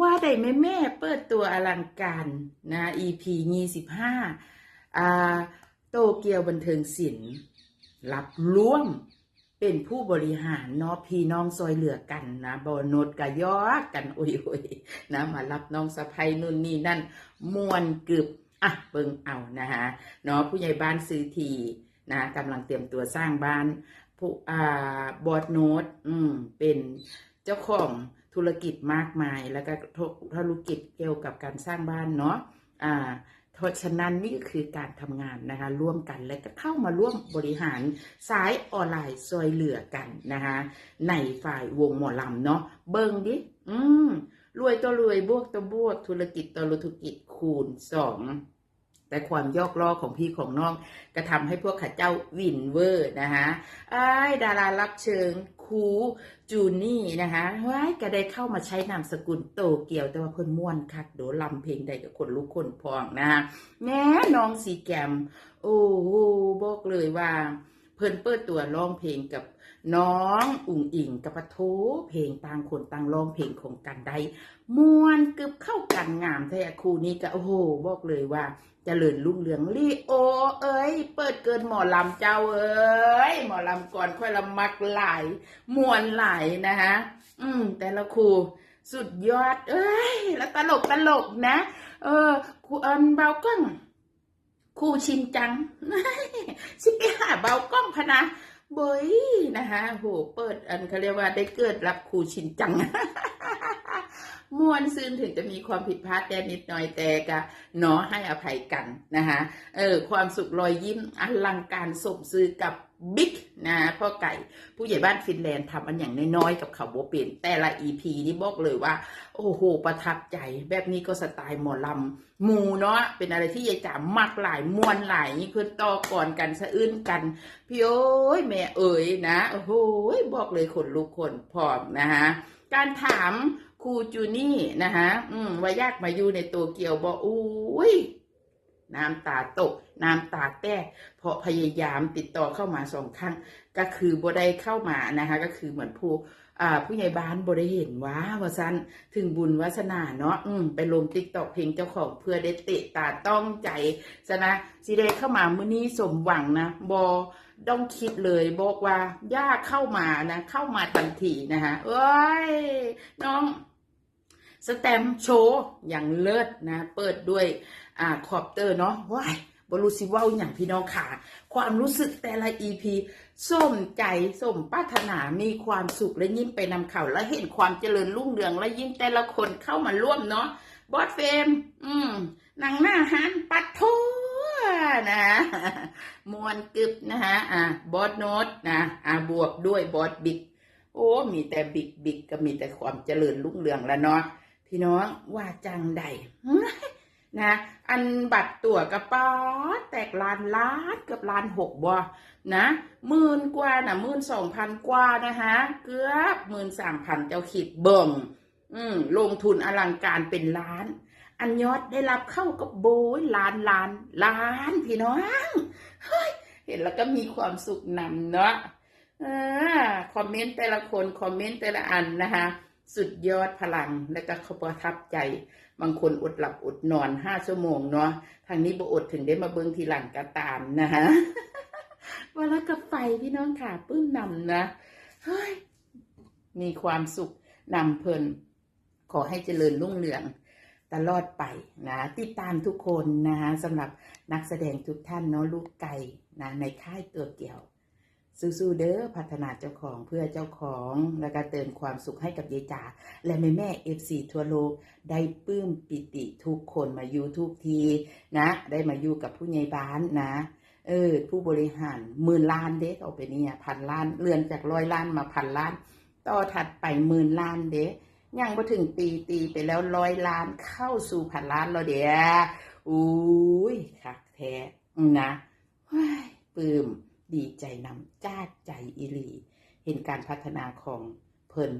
ว่าได้แม่แม่เปิดตัวอลังการนะ EP ยี่สิบห้าโตเกียวบันเทิงศิลป์รับร่วมเป็นผู้บริหารเนาะพี่น้องซอยเหลือกันนะบโนดกะยอกันโอ้ยโอยนะมารับน้องสะพ้ยนู่นนี่นั่นมวนกึบอะเบิงเอานะฮะเนาะผู้ใหญ่บ้านซื้อทีนะกำลังเตรียมตัวสร้างบ้านผู้อ่าบอดโนดอืมเป็นเจ้าของ ธุรกิจมากมาย แล้วก็ธุธุรกิจเกี่ยวกับการสร้างบ้านเนาะอ่าเพราะฉะนั้นนี่ก็คือการทำงานนะคะร่วมกันและก็เข้ามาร่วมบริหารสายออนไลน์ซอยเหลือกันนะคะในฝ่ายวงหมอลำเนาะเบิ่งดิอืมรวยตัวรวยบวกตัวบวกธุรกิจตัวธุรกิจคูณสอง แต่ความยอกล้อของพี่ของน้องก็ทำให้พวกข้าเจ้าวินเวอร์นะคะไอ้ดารารับเชิญคูจูนี่นะคะว้ายก็ได้เข้ามาใช้นามสกุลโตเกียวแต่ว่าเพิ่นม่วนคักโดลำเพลงใดกับคนลุกคนพองนะคะแน่น้องสีแกม โอ้โหบอกเลยว่า เพิ่นเปิดตัวร้องเพลงกับ น้องอุ่งอิงกับปะโทเพลงต่างคนต่างร้องเพลงของกันได้มวนกึบเข้ากันงามแท้คู่นี้ก็โอ้โหบอกเลยว่าเจริญรุ่งเรืองลีโอ เอ้ย เปิดเกินหมอลำเจ้าเอ้ยหมอลำก่อนค่อยละมักหลายมวนหลายนะคะอืม แต่ละครูสุดยอด เอ้ย แล้วตลกตลกนะ เออครูเอินเบากล้องครูชินจังสิไปหาเบากล้องพนะ เบยนะคะโหเปิดอันเขาเรียกว่าได้เกิดรับครูชินจัง มวนซื่นถึงจะมีความผิดพลาดแค่นิดหน่อยแต่ก็เนาะให้อภัยกันนะคะเออความสุขรอยยิ้มอลังการสมซื้อกับบิ๊กนะพ่อไก่ผู้ใหญ่บ้านฟินแลนด์ทำอันอย่างน้อยๆกับเขาโบเป็นแต่ละอีพีนี่บอกเลยว่า โอ้โห ประทับใจ แบบนี้ก็สไตล์หมอลำมูเนาะเป็นอะไรที่ยายจ๋ามักหลายมวนหลายนี่คือต่อก่อนกันสะอื้นกัน พี่โอ้ยแม่เอ๋ยนะ โอ้โหบอกเลยขนลุกขนพร้อมนะคะการถาม ครูจูนี่นะคะอืมวายากมาอยู่ในตัวเกียวบอกอุ้ยน้ำตาตก น้ำตาแตกเพราะพยายามติดต่อเข้ามาสองครั้ง ก็คือบ่ได้เข้ามานะคะ ก็คือเหมือนผู้อ่าผู้ใหญ่บ้านบ่ได้เห็นว่าว่าซันถึงบุญวาสนาเนาะอืมไปลงติ๊กตอกเพลงเจ้าของเพื่อได้เตะตาต้องใจซะนะสิได้เข้ามามื้อนี้สมหวังนะบอ ต้องคิดเลยบอกว่าย่าเข้ามานะเข้ามาทันทีนะคะเอ้ยน้องสแตมโชว์อย่างเลิศนะ เปิดด้วยอ่าคอปเตอร์เนาะว้ายบรูสิว่าอย่างพี่น้องขาความรู้สึกแต่ละ EP ส้มใจส้มปรารถนามีความสุขและยิ้มไปนำเขาและเห็นความเจริญรุ่งเรืองและยิ่งแต่ละคนเข้ามาร่วมเนาะบอสเฟม อืมนางหน้าฮันปัดทั่ว นะมวนกึบนะฮะอ่าบอสโนตนะอ่าบวกด้วยบอสบิ๊กโอ้มีแต่บิ๊กบิ๊กก็มีแต่ความเจริญรุ่งเรืองแล้วเนาะพี่น้องว่าจังใดนะ อันบัตรตั๋วกระป๋อแตกล้านล้านเกือบล้านหกบ่นะหมื่นกว่านะหมื่นสองพันกว่านะคะเกือบหมื่นสามพันเจ้าขีดเบิ่งอืมลงทุนอลังการเป็นล้าน อันยอดได้รับเข้ากับโบยล้านล้านล้านพี่น้องเฮ้ยเห็นแล้วก็มีความสุขนำเนาะอคอมเมนต์แต่ละคนคอมเมนต์แต่ละอันนะคะ สุดยอดพลังและก็เขาประทับใจ บางคนอดหลับอดนอนห้าชั่วโมงเนาะทางนี้บ่อดถึงได้มาเบิ่งทีหลังก็ตามนะฮะวันละกับไฟพี่น้องค่ะปื้มนำนะเฮ้ยมีความสุขนำเพลินขอให้เจริญรุ่งเรือง ตลอดไปนะติดตามทุกคนนะฮะสำหรับนักแสดงทุกท่านเนาะลูกไก่นะในค่ายตัวเกี่ยวสู้ๆเด้อพัฒนาเจ้าของเพื่อเจ้าของแล้วก็เติมความสุขให้กับยายจ๋าและแม่แม่เอฟซีทั่วโลก ได้ปลื้มปิติทุกคนมาอยู่ทุกทีนะ ได้มาอยู่กับผู้ใหญ่บ้านนะเออผู้บริหารหมื่นล้านเด็กเอาไปเนี่ยพันล้านเลื่อนจากร้อยล้านมาพันล้าน ต่อถัดไปหมื่นล้านเด็ก ยังมาถึงปีตีไปแล้วร้อยล้านเข้าสู่พันล้านแล้วเดียอุ้ยคักแท้นะปลื้มดีใจนำจ้าใจอิลี เห็นการพัฒนาของเพิ่น